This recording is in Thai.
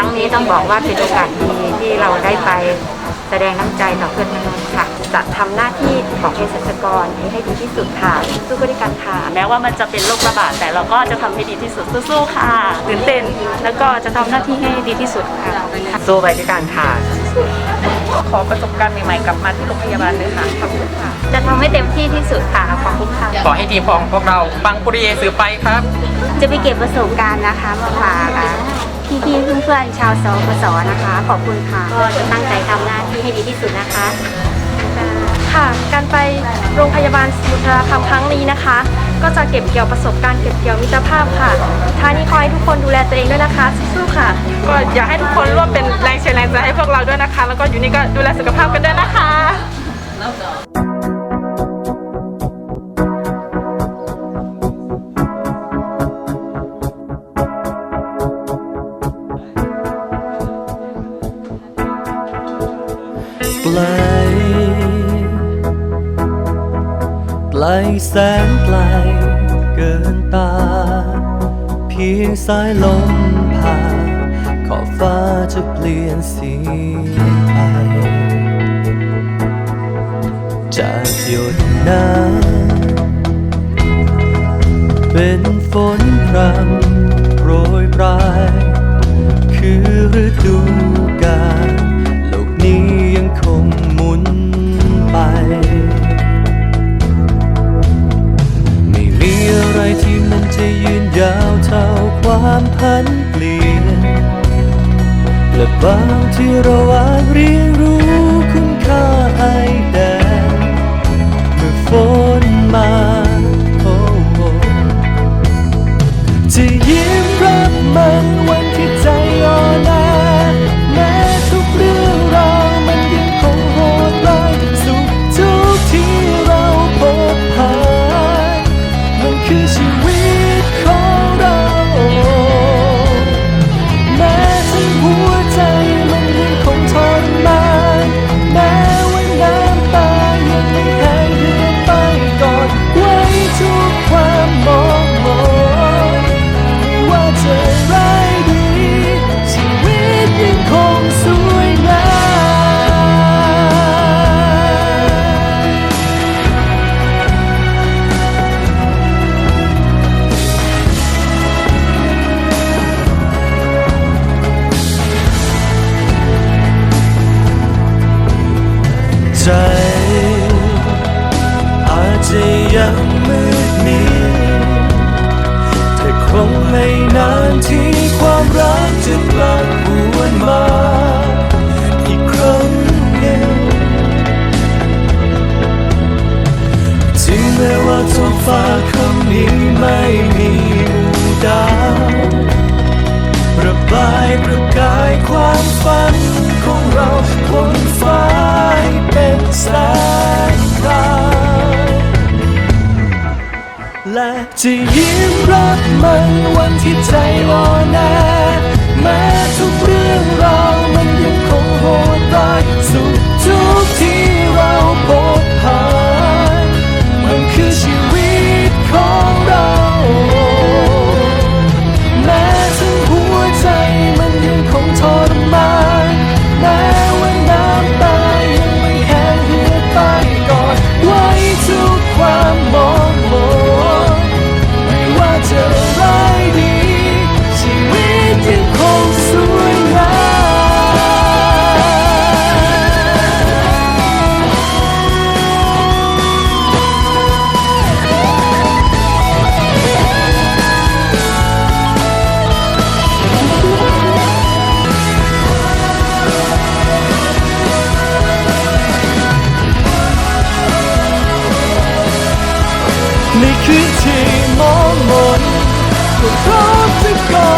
รั้งนี้ต้องบอกว่าเป็นโอกาสดีที่เราได้ไปแสดงน้ำใจต่อเพื่อนมนุษย์ค่ะ จะทำหน้าที่ของเภสัชกรให้ดีที่สุดค่ะสู้ๆด้วยกันค่ะ แม้ว่ามันจะเป็นโรคระบาดแต่เราก็จะทำให้ดีที่สุดสู้ๆค่ะตื่นเต้นแล้วก็จะทำหน้าที่ให้ดีที่สุดค่ะสู้ไปด้วยกันค่ะ ขอประสบการณ์ใหม่ๆกลับมาที่โรงพยาบาลเลยค่ะขอบคุณค่ะ จะทำให้เต็มที่ที่สุดค่ะขอบคุณค่ะ ขอให้ทีมของพวกเราปังปุริเยสือไปครับ จะไปเก็บประสบการณ์นะคะมาฝากอะ พี่ๆเพื่อนๆชาวสปสนะคะ ขอบคุณค่ะ ก็จะตั้งใจทำหน้าที่ให้ดีที่สุดนะคะ ค่ะ การไปโรงพยาบาลสมุทรสาครครั้งนี้นะคะ ก็จะเก็บเกี่ยวประสบการณ์เก็บเกี่ยวมิตรภาพค่ะท้ายนี้ขอให้ทุกคนดูแลตัวเองด้วยนะคะสู้ๆค่ะ ก็อยากให้ทุกคนร่วมเป็นแรงเชียร์แรงใจให้พวกเราด้วยนะคะ แล้วก็อยู่นี่ก็ดูแลสุขภาพกันด้วยนะคะ ล ไกลแสนไกลเกินตา เพียงสายลมผ่านขอบฟ้าจะเปลี่ยนสีไป จากหยดน้ำเป็นฝนพรำ ยาวเท่าความพันเปลี่ยน และบางที่เราอาจเรียนรู้คุณค่าไอแดด ใจอาจจะยังมืดมิดแต่คงไม่นานที่ความรักจะกลับหวนมาอีกครั้งหนึ่งถึงแม้ว่าท้องฟ้าคำนี้ไม่มีดาวระบายประกาย ลจะยิ้มรับมันวันที่ใจอ่นแแม้ทุกเรื่องราวมันยังคงโหดร้ายสุด we're close to God.